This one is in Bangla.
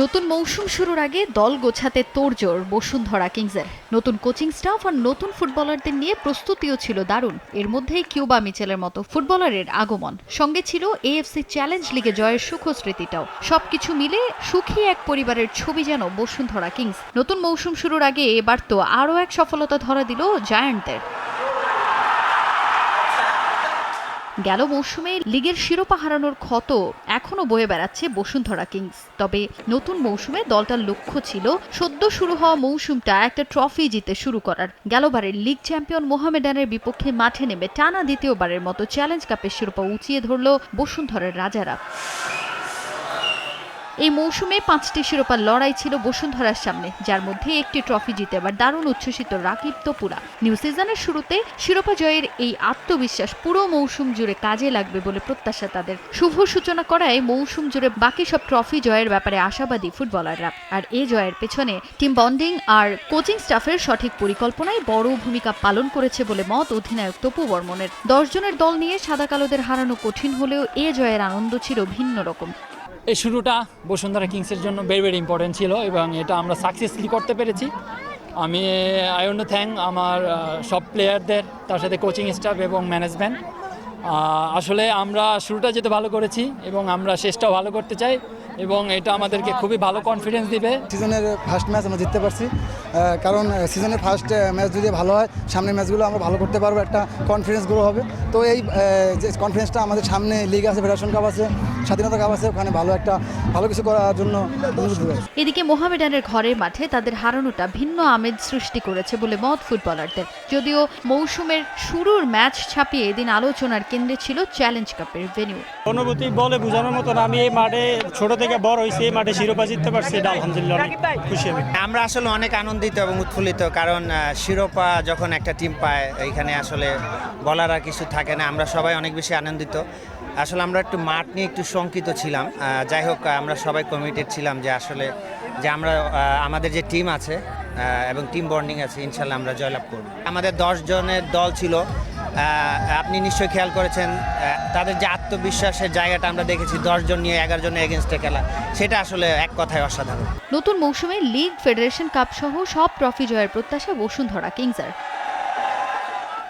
নতুন মৌসুম শুরুর আগে দল গোছাতে তোড়জোড় বসুন্ধরা কিংসের। নতুন কোচিং স্টাফ আর নতুন ফুটবলারদের নিয়ে প্রস্তুতিও ছিল দারুণ। এর মধ্যেই কিউবা মিচেলের মতো ফুটবলারের আগমন। সঙ্গে ছিল এএফসি চ্যালেঞ্জ লিগে জয়ের সুখ স্মৃতিটাও। সবকিছু মিলে সুখী এক পরিবারের ছবি যেন বসুন্ধরা কিংস। নতুন মৌসুম শুরুর আগে এবার তো আরও এক সফলতা ধরা দিল জায়ান্টদের। গেল মৌসুমে লিগের শিরোপা হারানোর ক্ষত এখনও বয়ে বেড়াচ্ছে বসুন্ধরা কিংস। তবে নতুন মৌসুমে দলটার লক্ষ্য ছিল সদ্য শুরু হওয়া মৌসুমটা একটা ট্রফি জিতে শুরু করার। গেলবারের লিগ চ্যাম্পিয়ন মোহামেডানের বিপক্ষে মাঠে নেমে টানা দ্বিতীয়বারের মতো চ্যালেঞ্জ কাপের শিরোপা উঁচিয়ে ধরল বসুন্ধরের রাজারা। এই মৌসুমে পাঁচটি শিরোপার লড়াই ছিল বসুন্ধরার সামনে, যার মধ্যে একটি ট্রফি জিতে আবার দারুণ উচ্ছ্বসিত রাকিব তোপুরা। নিউ সিজনের শুরুতে শিরোপা জয়ের এই আত্মবিশ্বাস পুরো মৌসুম জুড়ে কাজে লাগবে বলে প্রত্যাশা তাদের। শুভ সূচনা করায় মৌসুম জুড়ে বাকি সব ট্রফি জয়ের ব্যাপারে আশাবাদী ফুটবলাররা। আর এ জয়ের পেছনে টিম বন্ডিং আর কোচিং স্টাফের সঠিক পরিকল্পনায় বড় ভূমিকা পালন করেছে বলে মত অধিনায়ক তপু বর্মনের। দশজনের দল নিয়ে সাদা কালোদের হারানো কঠিন হলেও এ জয়ের আনন্দ ছিল ভিন্ন রকম। এই শুরুটা বসুন্ধরা কিংসের জন্য ভেরি ভেরি ইম্পর্টেন্ট ছিল এবং এটা আমরা সাকসেসফুলি করতে পেরেছি। আমি আই ওয়ান্ট থ্যাংক আমার সব প্লেয়ারদের তার সাথে কোচিং স্টাফ এবং ম্যানেজমেন্ট আসলে আমরা শুরুটা যেতে ভালো করেছি এবং আমরা শেষটাও ভালো করতে চাই এবং এটা আমাদেরকে খুবই ভালো কনফিডেন্স দিবে। সিজনের ফার্স্ট ম্যাচ আমরা জিততে পারছি। কারণ সিজনের ফার্স্ট ম্যাচ যদি ভালো হয়, সামনের ম্যাচগুলো আমরা ভালো করতে পারব। একটা কনফিডেন্স গ্রো হবে। তো এই যে কনফিডেন্সটা আমাদের সামনে লিগ আছে ফেডারেশন কাপ আছে স্বাধীনতা কাপ আছে ওখানে ভালো একটা ভালো কিছু করার জন্য এদিকে মোহামেডানের ঘরের মাঠে তাদের হারানোটা ভিন্ন আমেজ সৃষ্টি করেছে বলে মত ফুটবলারদের। যদিও মৌসুমের শুরুর ম্যাচ ছাপিয়ে এদিন আলোচনার কেন্দ্রে ছিল চ্যালেঞ্জ কাপের ভেন্যু অনুভূতি বলে বোঝানোর মতন আমি এই মাঠে ছোট থেকে বড় হয়েছি এই মাঠে শিরোপা জিততে পারছি এটা আলহামদুলিল্লাহ অনেক খুশি আমি। আমরা আসলে অনেক আনন্দিত এবং উৎফুল্লিত কারণ শিরোপা যখন একটা টিম পায় এখানে আসলে বলার আর কিছু থাকে না, আমরা সবাই অনেক বেশি আনন্দিত। আসলে আমরা একটু মাঠ নিয়ে একটু শঙ্কিত ছিলাম। যাই হোক, আমরা সবাই কমিটেড ছিলাম যে আসলে যে আমরা আমাদের যে টিম আছে এবং টিম বন্ডিং আছে, ইনশাল্লাহ আমরা জয়লাভ করব। আমাদের দশ জনের দল ছিল। আপনি নিশ্চয়ই খেয়াল করেছেন তাদের যে আত্মবিশ্বাসের জায়গাটা আমরা দেখেছি দশজন নিয়ে এগারো জনের এগেনস্টে খেলা, সেটা আসলে এক কথায় অসাধারণ। নতুন মৌসুমে লিগ ফেডারেশন কাপ সহ সব ট্রফি জয়ের প্রত্যাশা বসুন্ধরা কিংসের।